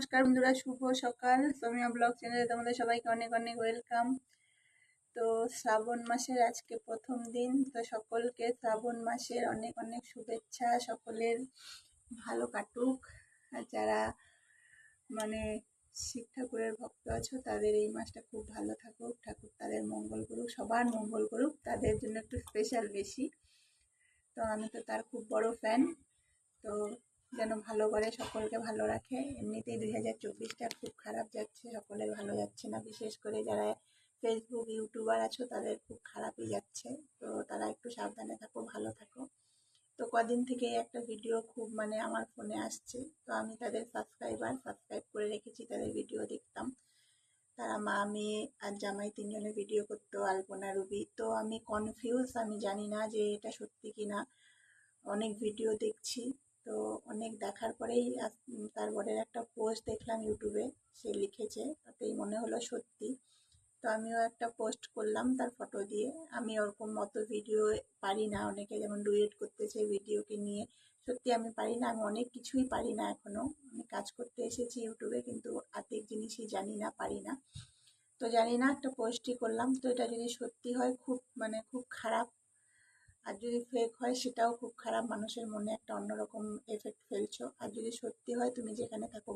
নমস্কার বন্ধুরা, শুভ সকাল। সোমিয়া ব্লগ চ্যানেলে তোমাদের সবাইকে অনেক অনেক ওয়েলকাম। তো শ্রাবণ মাসের আজকে প্রথম দিন, তো সকলকে শ্রাবণ মাসের অনেক অনেক শুভেচ্ছা, সকলের ভালো কাটুক। আর যারা মানে শিব ঠাকুরের ভক্ত আছো, তাদের এই মাসটা খুব ভালো থাকুক। ঠাকুর তাদের মঙ্গল করুক, সবার মঙ্গল করুক, তাদের জন্য একটু স্পেশাল বেশি। তো আমি তো তার খুব বড় ফ্যান তো যেন ভালো করে সকলকে ভালো রাখে। এমনিতেই দুই হাজার চব্বিশটা খুব খারাপ যাচ্ছে, সকলের ভালো যাচ্ছে না। বিশেষ করে যারা ফেসবুক ইউটিউবার আছো, তাদের খুব খারাপই যাচ্ছে। তো তারা একটু সাবধানে থাকো, ভালো থাকো। তো কদিন থেকে একটা ভিডিও খুব মানে আমার ফোনে আসছে। তো আমি তাদের সাবস্ক্রাইবার সাবস্ক্রাইব করে রেখেছি, তাদের ভিডিও দেখতাম। তারা মা, মেয়ে আর জামাই তিনজনের ভিডিও করতো আলপনা রুবি। তো আমি কনফিউজ আমি জানি না যে এটা সত্যি কি না অনেক ভিডিও দেখছি। তো অনেক দেখার পরেই তারপরের একটা পোস্ট দেখলাম ইউটিউবে সে লিখেছে, তাতেই মনে হলো সত্যি। তো আমিও একটা পোস্ট করলাম তার ফটো দিয়ে। আমি ওরকম মতো ভিডিও পারি না, অনেকে যেমন ডুয়েট করতেছে ভিডিওকে নিয়ে। সত্যি আমি পারি না, আমি অনেক কিছুই পারি না এখনও আমি কাজ করতে এসেছি ইউটিউবে কিন্তু আর্ধেক জিনিসই জানি না, পারি না। তো জানি না, একটা পোস্টই করলাম। তো এটা যদি সত্যি হয়, খুব মানে খুব খারাপ আর যদি ফেক হয়, সেটাও খুব খারাপ। মানুষের মনে একটা অন্যরকম এফেক্ট ফেলছো। আর যদি সত্যি হয়, তুমি যেখানে থাকো